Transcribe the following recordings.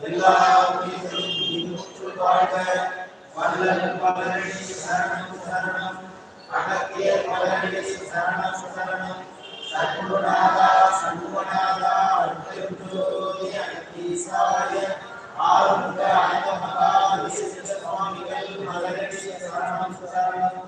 எல்லா உயிர்களும் இன்புற்று வாழ்க வல்லல் பலனடி சரணம் சரணம் அகத்திய பலனடி சரணம் சரணம் சத்குருநாதா சண்முகநாதா அற்பெருஞ்சோதி அகத்தீசாய ஆறுமுக அனகமகா விசிஷ்ட சுவாமிகள் மலரடி சரணம் சரணம்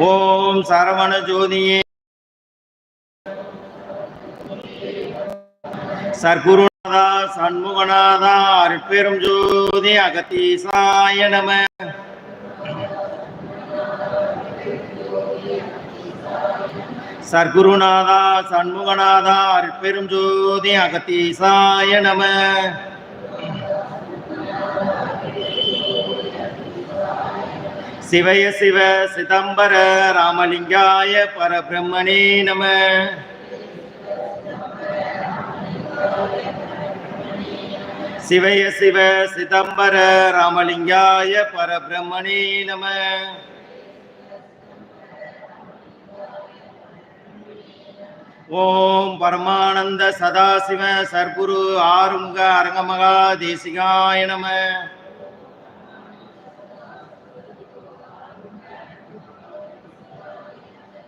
ஓம் சரவண ஜோதியே. சர்க்குருநாதா சண்முகநாதா அருட்பெரும் ஜோதி அகத்தீசாய நம. சர்க்குருநாதா சண்முகநாதா அருட்பெரும் ஜோதி அகத்தீசாய நம. சிவய சிவ சிதம்பர ராமலிங்காய பரபிரம்மணே நம. சிவய சிவ சிதம்பர ராமலிங்காய பரபிரம்மணே நம. ஓம் பரமானந்த சதாசிவ சர்க்குரு ஆறுமுக அரங்கமகா தேசிகாய நம.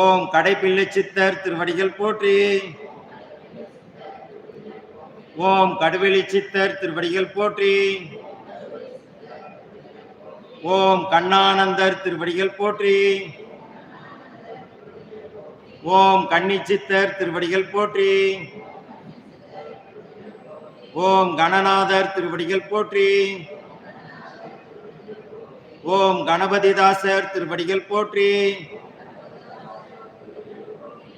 ஓம் கடைப்பிள்ளை சித்தர் திருவடிகள் போற்றி. ஓம் கடுவெளி சித்தர் திருவடிகள் போற்றி. ஓம் கண்ணானந்தர் திருவடிகள் போற்றி. ஓம் கன்னிச்சித்தர் திருவடிகள் போற்றி. ஓம் கணநாதர் திருவடிகள் போற்றி. ஓம் கணபதிதாசர் திருவடிகள் போற்றி.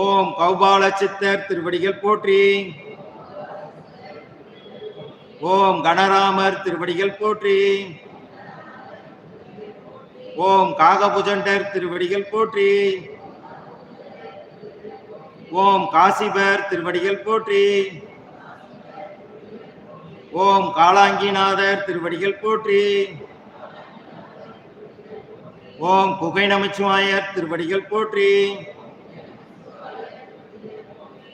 ஓம் கௌபால சித்தர் திருவடிகள் போற்றி. ஓம் கணராமர் திருவடிகள் போற்றி. ஓம் காகபுஜண்டர் திருவடிகள் போற்றி. ஓம் காசிபர் திருவடிகள் போற்றி. ஓம் காளாங்கிநாதர் திருவடிகள் போற்றி. ஓம் குகை நமச்சிவாயர் திருவடிகள் போற்றி.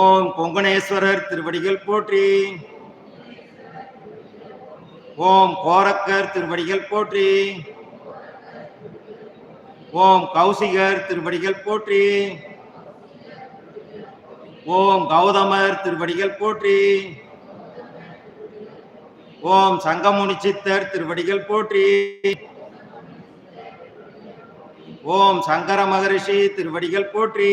ஓம் கொங்கணேஸ்வரர் திருவடிகள் போற்றி. ஓம் கோரக்கர் திருவடிகள் போற்றி. ஓம் கௌசிகர் திருவடிகள் போற்றி. ஓம் கௌதமர் திருவடிகள் போற்றி. ஓம் சங்கமுனி சித்தர் திருவடிகள் போற்றி. ஓம் சங்கர மகரிஷி திருவடிகள் போற்றி.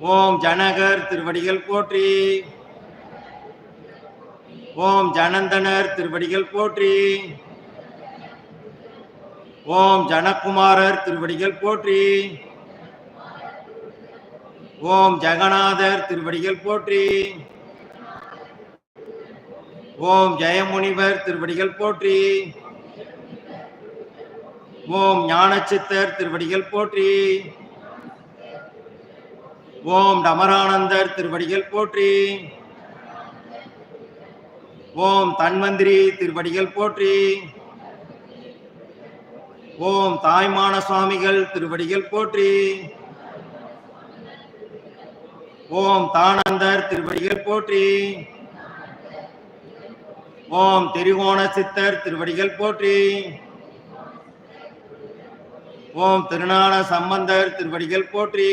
ஓம் ஜனகர் திருவடிகள் போற்றி. ஓம் ஜனந்தனர் திருவடிகள் போற்றி. ஓம் ஜனகுமாரர் திருவடிகள் போற்றி. ஓம் ஜெகநாதர் திருவடிகள் போற்றி. ஓம் ஜெயமுனிவர் திருவடிகள் போற்றி. ஓம் ஞானச்சித்தர் திருவடிகள் போற்றி. ஓம் டமரானந்தர் திருவடிகள் போற்றி. ஓம் தன்வந்திரி திருவடிகள் போற்றி. ஓம் தாய்மான சுவாமிகள் திருவடிகள் போற்றி. ஓம் தானந்தர் திருவடிகள் போற்றி. ஓம் திரிகோண சித்தர் திருவடிகள் போற்றி. ஓம் திருநான சம்பந்தர் திருவடிகள் போற்றி.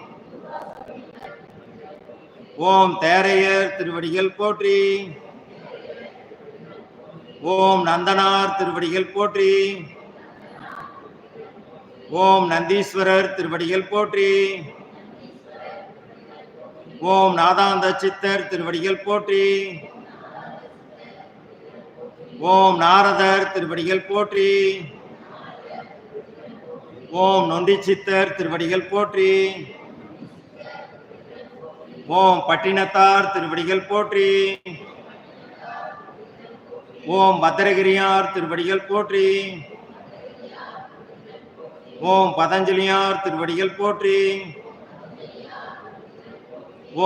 ஓம் தேரையர் திருவடிகள் போற்றி. ஓம் நந்தனார் திருவடிகள் போற்றி. ஓம் நந்தீஸ்வரர் திருவடிகள் போற்றி. ஓம் நாதாந்த சித்தர் திருவடிகள் போற்றி. ஓம் நாரதர் திருவடிகள் போற்றி. ஓம் நொண்டி சித்தர் திருவடிகள் போற்றி. ஓம் பட்டினத்தார் திருவடிகள் போற்றி. ஓம் பத்திரகிரியார் திருவடிகள் போற்றி. ஓம் பதஞ்சலியார் திருவடிகள் போற்றி.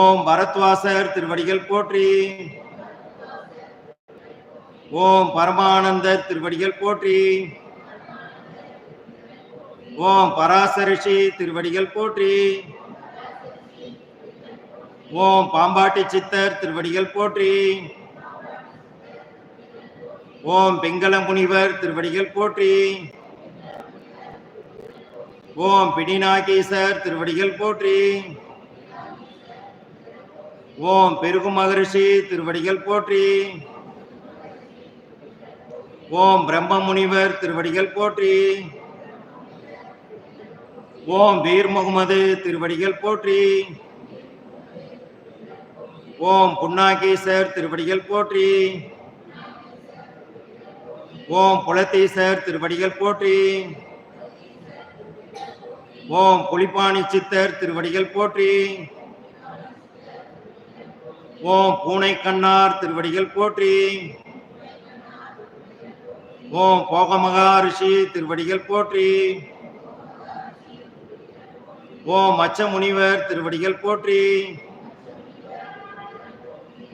ஓம் பரத்வாசர் திருவடிகள் போற்றி. ஓம் பரமானந்தர் திருவடிகள் போற்றி. ஓம் பராசரிஷி திருவடிகள் போற்றி. ஓம் பாம்பாட்டி சித்தர் திருவடிகள் போற்றி. ஓம் பிங்கள முனிவர் திருவடிகள் போற்றி. ஓம் பிடிநாகீசர் திருவடிகள் போற்றி. ஓம் பெருகு மகரிஷி திருவடிகள் போற்றி. ஓம் பிரம்ம முனிவர் திருவடிகள் போற்றி. ஓம் வீர் முகமது திருவடிகள் போற்றி. ஓம் புன்னாகீசர் திருவடிகள் போற்றி. ஓம் புலத்தீசர் திருவடிகள் போற்றி. ஓம் புலிப்பாணி சித்தர் திருவடிகள் போற்றி. ஓம் பூனை கண்ணார் திருவடிகள் போற்றி. ஓம் போகமகா ரிஷி திருவடிகள் போற்றி. ஓம் மச்ச முனிவர் திருவடிகள் போற்றி.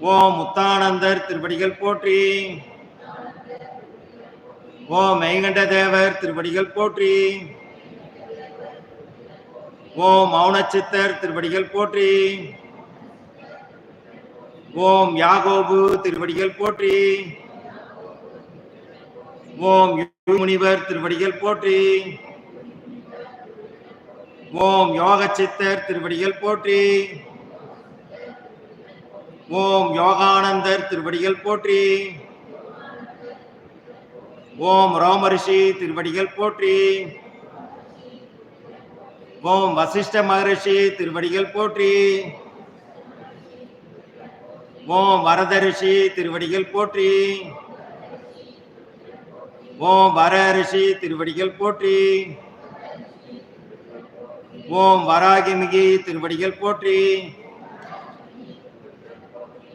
ஓம் முத்தானந்தர் திருப்படிகள் போற்றி. ஓம் மெய்கண்ட தேவர் திருப்படிகள் போற்றி. ஓம் மௌனச்சித்தர் திருப்படிகள் போற்றி. ஓம் யாகோபு திருவடிகள் போற்றி. ஓம் முனிவர் திருவடிகள் போற்றி. ஓம் யோக சித்தர் திருவடிகள் போற்றி. ஓம் யோகானந்தர் திருவடிகள் போற்றி. ஓம் ரோமரிஷி திருவடிகள் போற்றி. ஓம் வசிஷ்ட மகரிஷி திருவடிகள் போற்றி. ஓம் வரதரிஷி திருவடிகள் போற்றி. ஓம் வரரிஷி திருவடிகள் போற்றி. ஓம் வராகிமிகி திருவடிகள் போற்றி.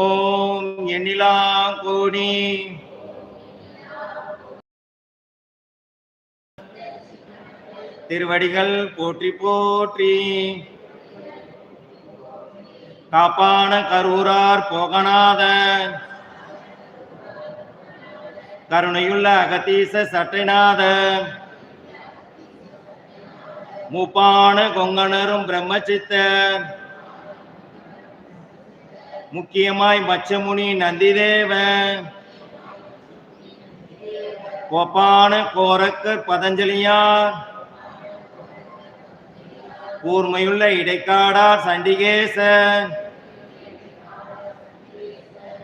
ஓம் எண்ணிலா கோடி திருவடிகள் போற்றி போற்றி. காப்பான கரூரார் போகநாத. கருணையுள்ள அகதீச சட்டைநாத. மூப்பான கொங்கனரும் பிரம்மச்சித்தர். முக்கியமாய் மச்சமுனி நந்திதேவன். கோப்பான கோரக்கர் பதஞ்சலியார். கூர்மையுள்ள இடைக்காடார் சண்டிகேசன்.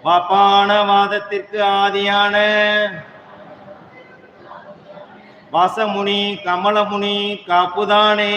வாப்பான வாதத்திற்கு ஆதியான வாசமுனி கமலமுனி காப்புதானே.